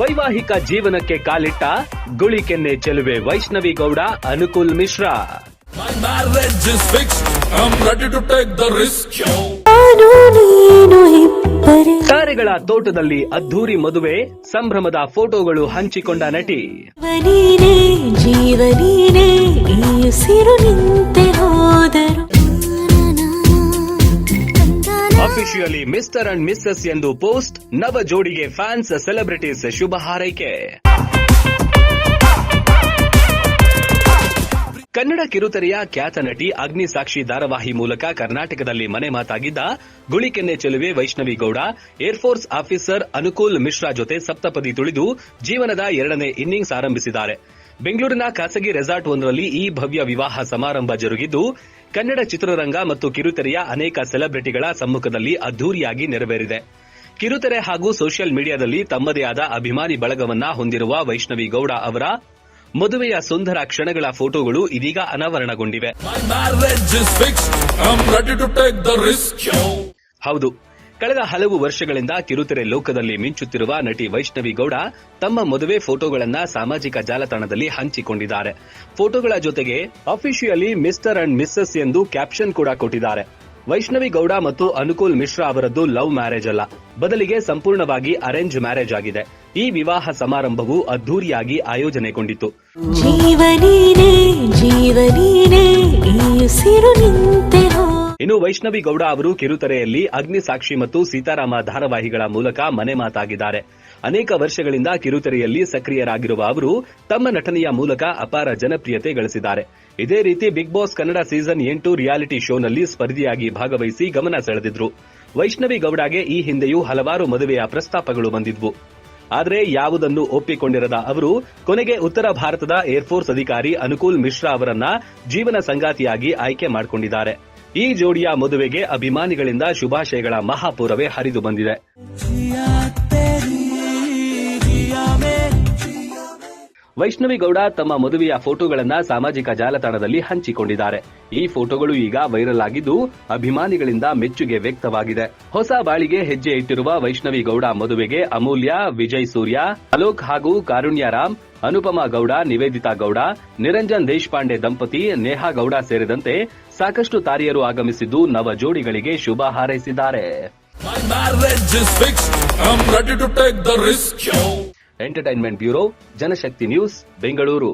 ವೈವಾಹಿಕ ಜೀವನಕ್ಕೆ ಕಾಲಿಟ್ಟ ಗುಳಿಕೆನ್ನೆ ಚೆಲುವೆ ವೈಷ್ಣವಿ ಗೌಡ ಅನುಕೂಲ್ ಮಿಶ್ರಾ. ಕಾರೆಗಳ ತಾರೆಗಳ ತೋಟದಲ್ಲಿ ಅದ್ಧೂರಿ ಮದುವೆ ಸಂಭ್ರಮದ ಫೋಟೋಗಳು ಹಂಚಿಕೊಂಡ ನಟಿ. ಅಫಿಷಿಯಲಿ ಮಿಸ್ಟರ್ ಅಂಡ್ ಮಿಸ್ಸಸ್ ಎಂದು ಪೋಸ್ಟ್ ನವ ಜೋಡಿಗೆ ಫ್ಯಾನ್ಸ್ ಸೆಲೆಬ್ರಿಟೀಸ್ ಶುಭ ಹಾರೈಕೆ. ಕನ್ನಡ ಕಿರುತೆರೆಯ ಖ್ಯಾತ ನಟಿ ಅಗ್ನಿ ಸಾಕ್ಷಿ ಧಾರಾವಾಹಿ ಮೂಲಕ ಕರ್ನಾಟಕದಲ್ಲಿ ಮನೆ ಮಾತಾಗಿದ್ದ ಗುಳಿಕೆನ್ನೆ ಚೆಲುವೆ Vaishnavi Gowda air force officer Anukool Mishra ಜೊತೆ ಸಪ್ತಪದಿ ತುಳಿದು ಜೀವನದ ಎರಡನೇ ಇನ್ನಿಂಗ್ಸ್ ಆರಂಭಿಸಿದ್ದಾರೆ. ಬೆಂಗಳೂರಿನ ಖಾಸಗಿ ರೆಸಾರ್ಟ್ ಒಂದರಲ್ಲಿ ಈ ಭವ್ಯ ವಿವಾಹ ಸಮಾರಂಭ ಜರುಗಿದ್ದು ಕನ್ನಡ ಚಿತ್ರರಂಗ ಮತ್ತು ಕಿರುತೆರೆಯ ಅನೇಕ ಸೆಲೆಬ್ರಿಟಿಗಳ ಸಮ್ಮುಖದಲ್ಲಿ ಅದ್ದೂರಿಯಾಗಿ ನೆರವೇರಿದೆ. ಕಿರುತೆರೆ ಹಾಗೂ ಸೋಷಿಯಲ್ ಮೀಡಿಯಾದಲ್ಲಿ ತಮ್ಮದೇ ಆದ ಅಭಿಮಾನಿ ಬಳಗವನ್ನ ಹೊಂದಿರುವ ವೈಷ್ಣವಿ ಗೌಡ ಅವರ ಮದುವೆಯ ಸುಂದರ ಕ್ಷಣಗಳ ಫೋಟೋಗಳು ಇದೀಗ ಅನಾವರಣಗೊಂಡಿವೆ. ಹೌದು ಕಳೆದ ಹಲವು ವರ್ಷಗಳಿಂದ ಕಿರುತೆರೆ ಲೋಕದಲ್ಲಿ ಮಿಂಚುತ್ತಿರುವ ನಟಿ ವೈಷ್ಣವಿ ಗೌಡ ತಮ್ಮ ಮದುವೆ ಫೋಟೋಗಳನ್ನ ಸಾಮಾಜಿಕ ಜಾಲತಾಣದಲ್ಲಿ ಹಂಚಿಕೊಂಡಿದ್ದಾರೆ. ಫೋಟೋಗಳ ಜೊತೆಗೆ ಅಫಿಷಿಯಲಿ ಮಿಸ್ಟರ್ ಅಂಡ್ ಮಿಸ್ಸಸ್ ಎಂದು ಕ್ಯಾಪ್ಷನ್ ಕೂಡ ಕೊಟ್ಟಿದ್ದಾರೆ. ವೈಷ್ಣವಿ ಗೌಡ ಮತ್ತು ಅನುಕೂಲ್ ಮಿಶ್ರಾ ಅವರದ್ದು ಲವ್ ಮ್ಯಾರೇಜ್ ಅಲ್ಲ. ಬದಲಿಗೆ ಸಂಪೂರ್ಣವಾಗಿ ಅರೇಂಜ್ ಮ್ಯಾರೇಜ್ ಆಗಿದೆ. ಈ ವಿವಾಹ ಸಮಾರಂಭವು ಅದ್ದೂರಿಯಾಗಿ ಆಯೋಜನೆಗೊಂಡಿತು ಇನ್ನು ವೈಷ್ಣವಿ ಗೌಡ ಅವರು ಕಿರುತೆರೆಯಲ್ಲಿ ಅಗ್ನಿ ಸಾಕ್ಷಿ ಮತ್ತು ಸೀತಾರಾಮ ಧಾರಾವಾಹಿಗಳ ಮೂಲಕ ಮನೆ ಮಾತಾಗಿದ್ದಾರೆ. ಅನೇಕ ವರ್ಷಗಳಿಂದ ಕಿರುತೆರೆಯಲ್ಲಿ ಸಕ್ರಿಯರಾಗಿರುವ ಅವರು ತಮ್ಮ ನಟನೆಯ ಮೂಲಕ ಅಪಾರ ಜನಪ್ರಿಯತೆ ಗಳಿಸಿದ್ದಾರೆ. ಇದೇ ರೀತಿ ಬಿಗ್ ಬಾಸ್ ಕನ್ನಡ ಸೀಸನ್ ಎಂಟು ರಿಯಾಲಿಟಿ ಶೋನಲ್ಲಿ ಸ್ಪರ್ಧಿಯಾಗಿ ಭಾಗವಹಿಸಿ ಗಮನ ಸೆಳೆದಿದ್ರು. ವೈಷ್ಣವಿ ಗೌಡಗೆ ಈ ಹಿಂದೆಯೂ ಹಲವಾರು ಮದುವೆಯ ಪ್ರಸ್ತಾಪಗಳು ಬಂದಿದ್ವು. ಆದರೆ ಯಾವುದನ್ನು ಒಪ್ಪಿಕೊಂಡಿರದ ಅವರು ಕೊನೆಗೆ ಉತ್ತರ ಭಾರತದ ಏರ್ಫೋರ್ಸ್ ಅಧಿಕಾರಿ ಅನುಕೂಲ್ ಮಿಶ್ರಾ ಅವರನ್ನ ಜೀವನ ಸಂಗಾತಿಯಾಗಿ ಆಯ್ಕೆ ಮಾಡಿಕೊಂಡಿದ್ದಾರೆ. ಈ ಜೋಡಿಯ ಮದುವೆಗೆ ಅಭಿಮಾನಿಗಳಿಂದ ಶುಭಾಶಯಗಳ ಮಹಾಪೂರವೇ ಹರಿದು ಬಂದಿದೆ. ವೈಷ್ಣವಿ ಗೌಡ ತಮ್ಮ ಮದುವೆಯ ಫೋಟೋಗಳನ್ನ ಸಾಮಾಜಿಕ ಜಾಲತಾಣದಲ್ಲಿ ಹಂಚಿಕೊಂಡಿದ್ದಾರೆ. ಈ ಫೋಟೋಗಳು ಈಗ ವೈರಲ್ ಆಗಿದ್ದು ಅಭಿಮಾನಿಗಳಿಂದ ಮೆಚ್ಚುಗೆ ವ್ಯಕ್ತವಾಗಿದೆ. ಹೊಸ ಬಾಳಿಗೆ ಹೆಜ್ಜೆ ಇಟ್ಟಿರುವ ವೈಷ್ಣವಿ ಗೌಡ ಮದುವೆಗೆ ಅಮೂಲ್ಯ, ವಿಜಯ್ ಸೂರ್ಯ, ಅಲೋಕ್ ಹಾಗೂ ಕಾರುಣ್ಯರಾಮ್ ಅನುಪಮಾ ಗೌಡ ನಿವೇದಿತಾ ಗೌಡ ನಿರಂಜನ್ ದೇಶಪಾಂಡೆ ದಂಪತಿ ನೇಹಾ ಗೌಡ ಸೇರಿದಂತೆ ಸಾಕಷ್ಟು ತಾರಿಯರು ಆಗಮಿಸಿದ್ದು ನವ ಜೋಡಿಗಳಿಗೆ ಶುಭ ಹಾರೈಸಿದ್ದಾರೆ. Entertainment bureau Janashakti news Bengaluru